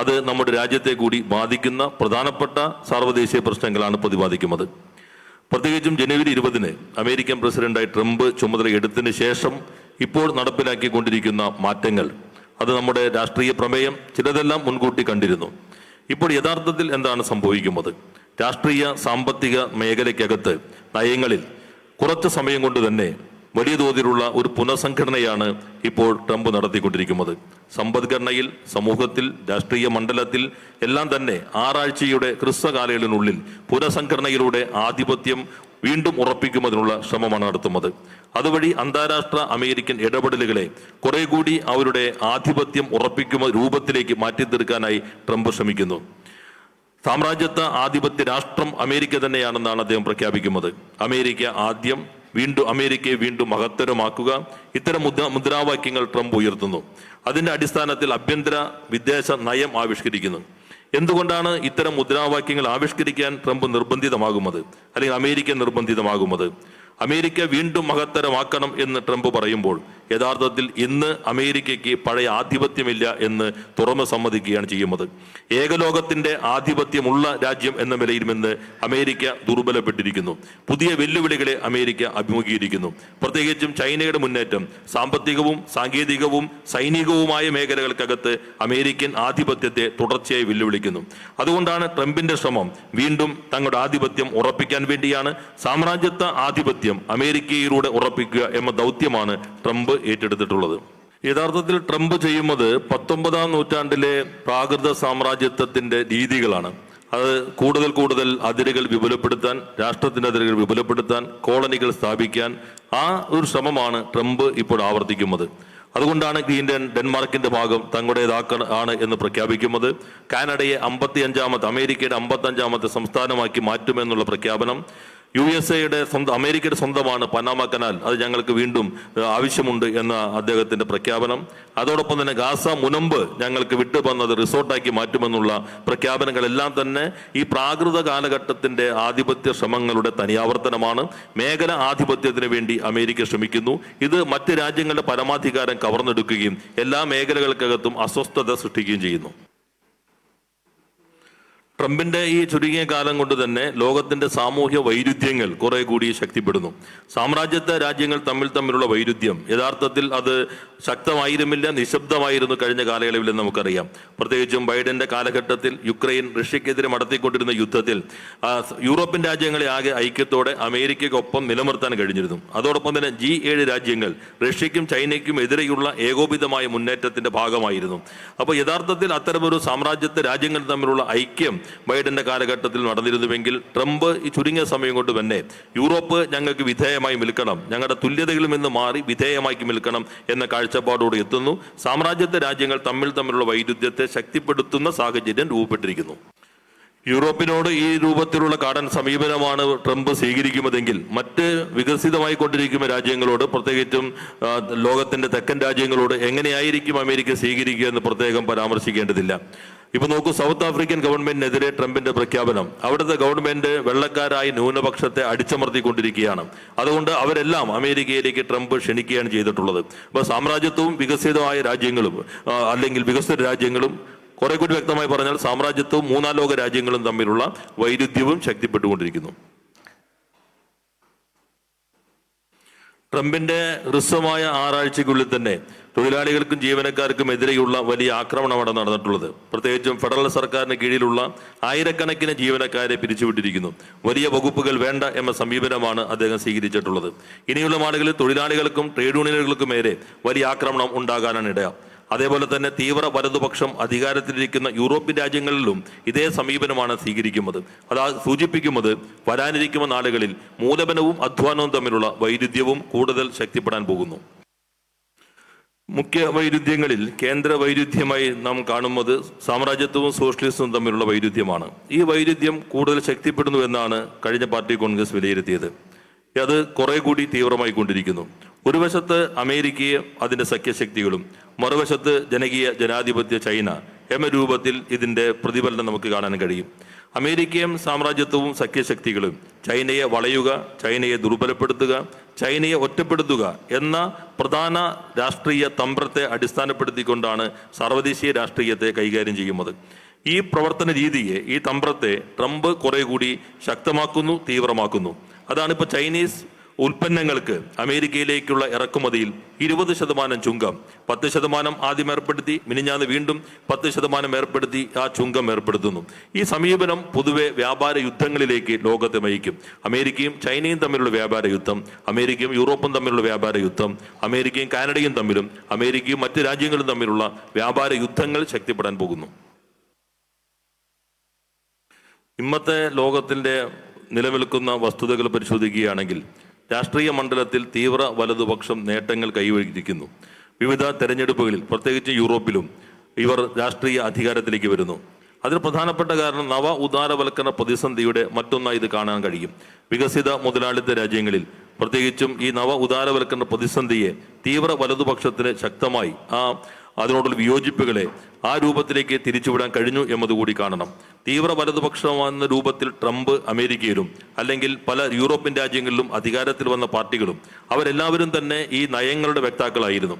അത് നമ്മുടെ രാജ്യത്തെ കൂടി ബാധിക്കുന്ന പ്രധാനപ്പെട്ട സാർവദേശീയ പ്രശ്നങ്ങളാണ് പ്രതിപാദിക്കുന്നത്. പ്രത്യേകിച്ചും ജനുവരി ഇരുപതിന് അമേരിക്കൻ പ്രസിഡന്റായി ട്രംപ് ചുമതല എടുത്തതിന് ശേഷം ഇപ്പോൾ നടപ്പിലാക്കിക്കൊണ്ടിരിക്കുന്ന മാറ്റങ്ങൾ. അത് നമ്മുടെ രാഷ്ട്രീയ പ്രമേയം ചിലതെല്ലാം മുൻകൂട്ടി കണ്ടിരുന്നു. ഇപ്പോൾ യഥാർത്ഥത്തിൽ എന്താണ് സംഭവിക്കുന്നത്? രാഷ്ട്രീയ സാമ്പത്തിക മേഖലയ്ക്കകത്ത് നയങ്ങളിൽ കുറച്ച് സമയം കൊണ്ട് തന്നെ വലിയ തോതിലുള്ള ഒരു പുനഃസംഘടനയാണ് ഇപ്പോൾ ട്രംപ് നടത്തിക്കൊണ്ടിരിക്കുന്നത്. സമ്പദ്ഘടനയിൽ സമൂഹത്തിൽ രാഷ്ട്രീയ മണ്ഡലത്തിൽ എല്ലാം തന്നെ ആറാഴ്ചയുടെ ഹ്രസ്വകാലയളവിനുള്ളിൽ പുനഃസംഘടനയിലൂടെ ആധിപത്യം വീണ്ടും ഉറപ്പിക്കുന്നതിനുള്ള ശ്രമമാണ് നടത്തുന്നത്. അതുവഴി അന്താരാഷ്ട്ര അമേരിക്കൻ ഇടപെടലുകളെ കുറെ കൂടി അവരുടെ ആധിപത്യം ഉറപ്പിക്കുന്ന രൂപത്തിലേക്ക് മാറ്റിത്തീർക്കാനായി ട്രംപ് ശ്രമിക്കുന്നു. സാമ്രാജ്യത്വ ആധിപത്യ രാഷ്ട്രം അമേരിക്ക തന്നെയാണെന്നാണ് അദ്ദേഹം പ്രഖ്യാപിക്കുന്നത്. അമേരിക്ക ആദ്യം വീണ്ടും അമേരിക്കയെ വീണ്ടും മഹത്തരമാക്കുക. ഇത്തരം മുദ്ര മുദ്രാവാക്യങ്ങൾ ട്രംപ് ഉയർത്തുന്നു. അതിന്റെ അടിസ്ഥാനത്തിൽ ആഭ്യന്തര വിദേശ നയം ആവിഷ്കരിക്കുന്നു. എന്തുകൊണ്ടാണ് ഇത്തരം മുദ്രാവാക്യങ്ങൾ ആവിഷ്കരിക്കാൻ ട്രംപ് നിർബന്ധിതമാകുന്നത് അല്ലെങ്കിൽ അമേരിക്ക നിർബന്ധിതമാകുന്നത് അമേരിക്ക വീണ്ടും മഹത്തരമാക്കണം എന്ന് ട്രംപ് പറയുമ്പോൾ യഥാർത്ഥത്തിൽ ഇന്ന് അമേരിക്കയ്ക്ക് പഴയ ആധിപത്യമില്ല എന്ന് തുറന്നു സമ്മതിക്കുകയാണ് ചെയ്യുന്നത്. ഏകലോകത്തിന്റെ ആധിപത്യമുള്ള രാജ്യം എന്ന നിലയിലുമെന്ന് അമേരിക്ക ദുർബലപ്പെട്ടിരിക്കുന്നു. പുതിയ വെല്ലുവിളികളെ അമേരിക്ക അഭിമുഖീകരിക്കുന്നു. പ്രത്യേകിച്ചും ചൈനയുടെ മുന്നേറ്റം സാമ്പത്തികവും സാങ്കേതികവും സൈനികവുമായ മേഖലകൾക്കകത്ത് അമേരിക്കൻ ആധിപത്യത്തെ തുടർച്ചയായി വെല്ലുവിളിക്കുന്നു. അതുകൊണ്ടാണ് ട്രംപിന്റെ ശ്രമം വീണ്ടും തങ്ങളുടെ ആധിപത്യം ഉറപ്പിക്കാൻ വേണ്ടിയാണ് സാമ്രാജ്യത്വ ആധിപത്യം അമേരിക്കയിലൂടെ ഉറപ്പിക്കുക എന്ന ദൗത്യമാണ് ട്രംപ് ഏറ്റെടുത്തിട്ടുള്ളത്. യഥാർത്ഥത്തിൽ ട്രംപ് ചെയ്യുന്നത് പത്തൊമ്പതാം നൂറ്റാണ്ടിലെ പ്രാകൃത സാമ്രാജ്യത്വത്തിന്റെ രീതികളാണ്. അത് കൂടുതൽ കൂടുതൽ അതിരുകൾ വിപുലപ്പെടുത്താൻ രാഷ്ട്രത്തിന്റെ അതിരുകൾ വിപുലപ്പെടുത്താൻ കോളനികൾ സ്ഥാപിക്കാൻ ആ ഒരു ശ്രമമാണ് ട്രംപ് ഇപ്പോൾ ആവർത്തിക്കുന്നത്. അതുകൊണ്ടാണ് ഗ്രീൻഡൻ ഡെൻമാർക്കിന്റെ ഭാഗം തങ്ങളുടേതാക്ക ആണ് എന്ന് പ്രഖ്യാപിക്കുന്നത്. കാനഡയെ അമ്പത്തി അഞ്ചാമത്തെ അമേരിക്കയുടെ അമ്പത്തി അഞ്ചാമത്തെ സംസ്ഥാനമാക്കി മാറ്റുമെന്നുള്ള പ്രഖ്യാപനം യു എസ് എയുടെ സ്വന്തം അമേരിക്കയുടെ സ്വന്തമാണ് പനാമ കനാൽ. അത് ഞങ്ങൾക്ക് വീണ്ടും ആവശ്യമുണ്ട് എന്ന അദ്ദേഹത്തിന്റെ പ്രഖ്യാപനം. അതോടൊപ്പം തന്നെ ഗാസ മുനമ്പ് ഞങ്ങൾക്ക് വിട്ടു വന്നത് റിസോർട്ടാക്കി മാറ്റുമെന്നുള്ള പ്രഖ്യാപനങ്ങളെല്ലാം തന്നെ ഈ പ്രാകൃത കാലഘട്ടത്തിന്റെ ആധിപത്യ ശ്രമങ്ങളുടെ തനിയാവർത്തനമാണ്. മേഖല ആധിപത്യത്തിന് വേണ്ടി അമേരിക്ക ശ്രമിക്കുന്നു. ഇത് മറ്റ് രാജ്യങ്ങളുടെ പരമാധികാരം കവർന്നെടുക്കുകയും എല്ലാ മേഖലകൾക്കകത്തും അസ്വസ്ഥത സൃഷ്ടിക്കുകയും ചെയ്യുന്നു. ട്രംപിന്റെ ഈ ചുരുങ്ങിയ കാലം കൊണ്ട് തന്നെ ലോകത്തിന്റെ സാമൂഹ്യ വൈരുദ്ധ്യങ്ങൾ കുറെ കൂടി ശക്തിപ്പെടുന്നു. സാമ്രാജ്യത്തെ രാജ്യങ്ങൾ തമ്മിൽ തമ്മിലുള്ള വൈരുദ്ധ്യം യഥാർത്ഥത്തിൽ അത് ശക്തമായിരുന്നില്ല നിശബ്ദമായിരുന്നു കഴിഞ്ഞ കാലയളവിൽ നമുക്കറിയാം. പ്രത്യേകിച്ചും ബൈഡന്റെ കാലഘട്ടത്തിൽ യുക്രൈൻ റഷ്യക്കെതിരെ നടത്തിക്കൊണ്ടിരുന്ന യുദ്ധത്തിൽ യൂറോപ്യൻ രാജ്യങ്ങളെ ആകെ ഐക്യത്തോടെ അമേരിക്കയ്ക്കൊപ്പം നിലനിർത്താൻ കഴിഞ്ഞിരുന്നു. അതോടൊപ്പം തന്നെ ജി ഏഴ് രാജ്യങ്ങൾ റഷ്യയ്ക്കും ചൈനയ്ക്കും എതിരെയുള്ള ഏകോപിതമായ മുന്നേറ്റത്തിന്റെ ഭാഗമായിരുന്നു. അപ്പോൾ യഥാർത്ഥത്തിൽ അത്തരമൊരു സാമ്രാജ്യത്തെ രാജ്യങ്ങൾ തമ്മിലുള്ള ഐക്യം ബൈഡന്റെ കാലഘട്ടത്തിൽ നടന്നിരുന്നുവെങ്കിൽ ട്രംപ് ഈ ചുരുങ്ങിയ സമയം കൊണ്ട് തന്നെ യൂറോപ്പ് ഞങ്ങൾക്ക് വിധേയമായി നിൽക്കണം ഞങ്ങളുടെ തുല്യതകളിൽ നിന്ന് മാറി വിധേയമാക്കി നിൽക്കണം എന്ന കാഴ്ചപ്പാടോട് എത്തുന്നു. സാമ്രാജ്യത്തെ രാജ്യങ്ങൾ തമ്മിൽ തമ്മിലുള്ള വൈരുദ്ധ്യത്തെ ശക്തിപ്പെടുത്തുന്ന സാഹചര്യം രൂപപ്പെട്ടിരിക്കുന്നു. യൂറോപ്പിനോട് ഈ രൂപത്തിലുള്ള കാടൻ സമീപനമാണ് ട്രംപ് സ്വീകരിക്കുന്നതെങ്കിൽ മറ്റ് വികസിതമായി കൊണ്ടിരിക്കുന്ന രാജ്യങ്ങളോട് പ്രത്യേകിച്ചും ലോകത്തിന്റെ തെക്കൻ രാജ്യങ്ങളോട് എങ്ങനെയായിരിക്കും അമേരിക്ക സ്വീകരിക്കുക എന്ന് പ്രത്യേകം പരാമർശിക്കേണ്ടതില്ല. ഇപ്പൊ നോക്കൂ സൗത്ത് ആഫ്രിക്കൻ ഗവൺമെന്റിനെതിരെ ട്രംപിന്റെ പ്രഖ്യാപനം. അവിടുത്തെ ഗവൺമെന്റ് വെള്ളക്കാരായി ന്യൂനപക്ഷത്തെ അടിച്ചമർത്തിക്കൊണ്ടിരിക്കുകയാണ്. അതുകൊണ്ട് അവരെല്ലാം അമേരിക്കയിലേക്ക് ട്രംപ് ക്ഷണിക്കുകയാണ് ചെയ്തിട്ടുള്ളത്. അപ്പൊ സാമ്രാജ്യത്വവും വികസിതമായ രാജ്യങ്ങളും അല്ലെങ്കിൽ വികസിത രാജ്യങ്ങളും കുറെ കൂടി വ്യക്തമായി പറഞ്ഞാൽ സാമ്രാജ്യത്വവും മൂന്നാം ലോക രാജ്യങ്ങളും തമ്മിലുള്ള വൈരുദ്ധ്യവും ശക്തിപ്പെട്ടുകൊണ്ടിരിക്കുന്നു. ട്രംപിന്റെ ഹ്രസ്വമായ ആറാഴ്ചയ്ക്കുള്ളിൽ തന്നെ തൊഴിലാളികൾക്കും ജീവനക്കാർക്കും എതിരെയുള്ള വലിയ ആക്രമണമാണ് നടന്നിട്ടുള്ളത്. പ്രത്യേകിച്ചും ഫെഡറൽ സർക്കാരിന് കീഴിലുള്ള ആയിരക്കണക്കിന് ജീവനക്കാരെ പിരിച്ചുവിട്ടിരിക്കുന്നു. വലിയ വകുപ്പുകൾ വേണ്ട എന്ന സമീപനമാണ് അദ്ദേഹം സ്വീകരിച്ചിട്ടുള്ളത്. ഇനിയുള്ള നാളുകളിൽ തൊഴിലാളികൾക്കും ട്രേഡ് യൂണിയനുകൾക്കും നേരെ വലിയ ആക്രമണം ഉണ്ടാകാനാണ് ഇടയാ. അതേപോലെ തന്നെ തീവ്ര വലതുപക്ഷം അധികാരത്തിലിരിക്കുന്ന യൂറോപ്യൻ രാജ്യങ്ങളിലും ഇതേ സമീപനമാണ് സ്വീകരിക്കുന്നത്. അതാ സൂചിപ്പിക്കുന്നത് വരാനിരിക്കുന്ന നാളുകളിൽ മൂലധനവും അധ്വാനവും തമ്മിലുള്ള വൈരുദ്ധ്യവും കൂടുതൽ ശക്തിപ്പെടാൻ പോകുന്നു. മുഖ്യ വൈരുദ്ധ്യങ്ങളിൽ കേന്ദ്ര വൈരുദ്ധ്യമായി നാം കാണുന്നത് സാമ്രാജ്യത്വവും സോഷ്യലിസവും തമ്മിലുള്ള വൈരുദ്ധ്യമാണ്. ഈ വൈരുദ്ധ്യം കൂടുതൽ ശക്തിപ്പെടുന്നു എന്നാണ് കഴിഞ്ഞ പാർട്ടി കോൺഗ്രസ് വിലയിരുത്തിയത്. അത് കുറെ കൂടി തീവ്രമായി കൊണ്ടിരിക്കുന്നു. ഒരു വശത്ത് അമേരിക്കയും അതിന്റെ സഖ്യശക്തികളും മറുവശത്ത് ജനകീയ ജനാധിപത്യ ചൈന എന്ന രൂപത്തിൽ ഇതിന്റെ പ്രതിഫലനം നമുക്ക് കാണാൻ കഴിയും. അമേരിക്കയും സാമ്രാജ്യത്വവും സഖ്യശക്തികളും ചൈനയെ വളയുക ചൈനയെ ദുർബലപ്പെടുത്തുക ചൈനയെ ഒറ്റപ്പെടുത്തുക എന്ന പ്രധാന രാഷ്ട്രീയ തന്ത്രത്തെ അടിസ്ഥാനപ്പെടുത്തിക്കൊണ്ടാണ് സർവദേശീയ രാഷ്ട്രീയത്തെ കൈകാര്യം ചെയ്യുന്നത്. ഈ പ്രവർത്തന രീതിയെ ഈ തന്ത്രത്തെ ട്രംപ് കുറെ കൂടി ശക്തമാക്കുന്നു തീവ്രമാക്കുന്നു. അതാണ് ഇപ്പോൾ ചൈനീസ് ഉൽപ്പന്നങ്ങൾക്ക് അമേരിക്കയിലേക്കുള്ള ഇറക്കുമതിയിൽ ഇരുപത് ശതമാനം ചുങ്കം പത്ത് ശതമാനം ആദ്യം ഏർപ്പെടുത്തി മിനിഞ്ഞാന്ന് വീണ്ടും പത്ത് ശതമാനം ഏർപ്പെടുത്തി ആ ചുങ്കം ഏർപ്പെടുത്തുന്നു. ഈ സമീപനം പൊതുവെ വ്യാപാര യുദ്ധങ്ങളിലേക്ക് ലോകത്തെ നയിക്കും. അമേരിക്കയും ചൈനയും തമ്മിലുള്ള വ്യാപാര യുദ്ധം അമേരിക്കയും യൂറോപ്പും തമ്മിലുള്ള വ്യാപാര യുദ്ധം അമേരിക്കയും കാനഡയും തമ്മിലും അമേരിക്കയും മറ്റ് രാജ്യങ്ങളും തമ്മിലുള്ള വ്യാപാര യുദ്ധങ്ങൾ ശക്തിപ്പെടാൻ പോകുന്നു. ഇന്നത്തെ ലോകത്തിന്റെ നിലനിൽക്കുന്ന വസ്തുതകൾ പരിശോധിക്കുകയാണെങ്കിൽ രാഷ്ട്രീയ മണ്ഡലത്തിൽ തീവ്ര വലതുപക്ഷം നേട്ടങ്ങൾ കൈവരിക്കുന്നു. വിവിധ തെരഞ്ഞെടുപ്പുകളിൽ പ്രത്യേകിച്ച് യൂറോപ്പിലും ഇവർ രാഷ്ട്രീയ അധികാരത്തിലേക്ക് വരുന്നു. അതിന് പ്രധാനപ്പെട്ട കാരണം നവ ഉദാരവൽക്കരണ പ്രതിസന്ധിയുടെ മറ്റൊന്നായി ഇത് കാണാൻ കഴിയും. വികസിത മുതലാളിത്ത രാജ്യങ്ങളിൽ പ്രത്യേകിച്ചും ഈ നവ ഉദാരവൽക്കരണ പ്രതിസന്ധിയെ തീവ്ര വലതുപക്ഷത്തിന് ശക്തമായി ആ അതിനോടുള്ള വിയോജിപ്പുകളെ ആ രൂപത്തിലേക്ക് തിരിച്ചുവിടാൻ കഴിഞ്ഞു എന്നതുകൂടി കാണണം. തീവ്ര വലതുപക്ഷമാകുന്ന രൂപത്തിൽ ട്രംപ് അമേരിക്കയിലും അല്ലെങ്കിൽ പല യൂറോപ്യൻ രാജ്യങ്ങളിലും അധികാരത്തിൽ വന്ന പാർട്ടികളും അവരെല്ലാവരും തന്നെ ഈ നയങ്ങളുടെ വ്യക്താക്കളായിരുന്നു.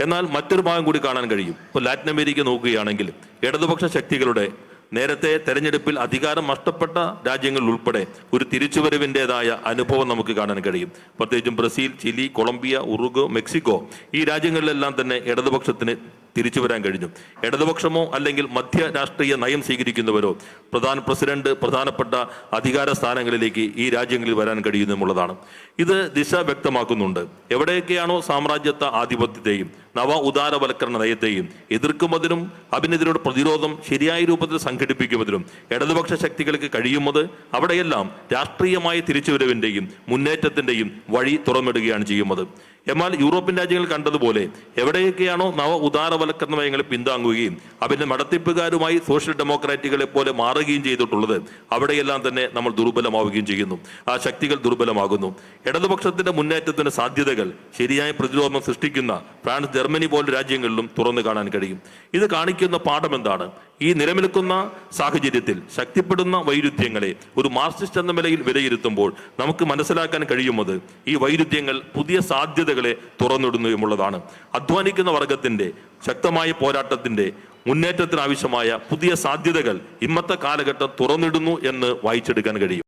എന്നാൽ മറ്റൊരു ഭാഗം കൂടി കാണാൻ കഴിയും. ഇപ്പോൾ ലാറ്റിൻ അമേരിക്ക നോക്കുകയാണെങ്കിൽ ഇടതുപക്ഷ ശക്തികളുടെ നേരത്തെ തെരഞ്ഞെടുപ്പിൽ അധികാരം നഷ്ടപ്പെട്ട രാജ്യങ്ങളിൽ ഉൾപ്പെടെ ഒരു തിരിച്ചുവരവിന്റെതായ അനുഭവം നമുക്ക് കാണാൻ കഴിയും. പ്രത്യേകിച്ചും Brazil Chile Colombia Uruguay Mexico ഈ രാജ്യങ്ങളിലെല്ലാം തന്നെ ഇടതുപക്ഷത്തിന് തിരിച്ചു വരാൻ കഴിഞ്ഞു. ഇടതുപക്ഷമോ അല്ലെങ്കിൽ മധ്യ രാഷ്ട്രീയ നയം സ്വീകരിക്കുന്നവരോ പ്രധാന പ്രസിഡന്റ് പ്രധാനപ്പെട്ട അധികാര സ്ഥാനങ്ങളിലേക്ക് ഈ രാജ്യങ്ങളിൽ വരാൻ കഴിയുന്നു എന്നുള്ളതാണ് ഇത് ദിശ വ്യക്തമാക്കുന്നുണ്ട്. എവിടെയൊക്കെയാണോ സാമ്രാജ്യത്വ ആധിപത്യത്തെയും നവ ഉദാരവൽക്കരണ നയത്തെയും എതിർക്കുന്നതിനും അതിനെതിരോട് പ്രതിരോധം ശരിയായ രൂപത്തിൽ സംഘടിപ്പിക്കുന്നതിനും ഇടതുപക്ഷ ശക്തികൾക്ക് കഴിയുന്നത് അവിടെയെല്ലാം രാഷ്ട്രീയമായ തിരിച്ചുവരവിന്റെയും മുന്നേറ്റത്തിന്റെയും വഴി തുറന്നിടുകയാണ് ചെയ്യുന്നത്. എന്നാൽ യൂറോപ്യൻ രാജ്യങ്ങൾ കണ്ടതുപോലെ എവിടെയൊക്കെയാണോ നവ ഉദാരവൽക്കരണ നയങ്ങളെ പിന്താങ്ങുകയും അതിന്റെ നടത്തിപ്പുകാരുമായി സോഷ്യൽ ഡെമോക്രാറ്റുകളെ പോലെ മാറുകയും ചെയ്തിട്ടുള്ളത് അവിടെയെല്ലാം തന്നെ നമ്മൾ ദുർബലമാവുകയും ചെയ്യുന്നു. ആ ശക്തികൾ ദുർബലമാകുന്നു. ഇടതുപക്ഷത്തിന്റെ മുന്നേറ്റത്തിന് സാധ്യതകൾ ശരിയായ പ്രതിരോധം സൃഷ്ടിക്കുന്ന ഫ്രാൻസ് ജർമ്മനി പോലെ രാജ്യങ്ങളിലും തുറന്നു കാണാൻ കഴിയും. ഇത് കാണിക്കുന്ന പാഠം എന്താണ്? ഈ നിലനിൽക്കുന്ന സാഹചര്യത്തിൽ ശക്തിപ്പെടുന്ന വൈരുദ്ധ്യങ്ങളെ ഒരു മാർക്സിസ്റ്റ് എന്ന നിലയിൽ വിലയിരുത്തുമ്പോൾ നമുക്ക് മനസ്സിലാക്കാൻ കഴിയുന്നത് ഈ വൈരുദ്ധ്യങ്ങൾ പുതിയ സാധ്യതകളെ തുറന്നിടുന്നു എന്നുള്ളതാണ് അധ്വാനിക്കുന്ന വർഗത്തിന്റെ ശക്തമായ പോരാട്ടത്തിന്റെ മുന്നേറ്റത്തിനാവശ്യമായ പുതിയ സാധ്യതകൾ ഇന്നത്തെ കാലഘട്ടം തുറന്നിടുന്നു എന്ന് വായിച്ചെടുക്കാൻ കഴിയും.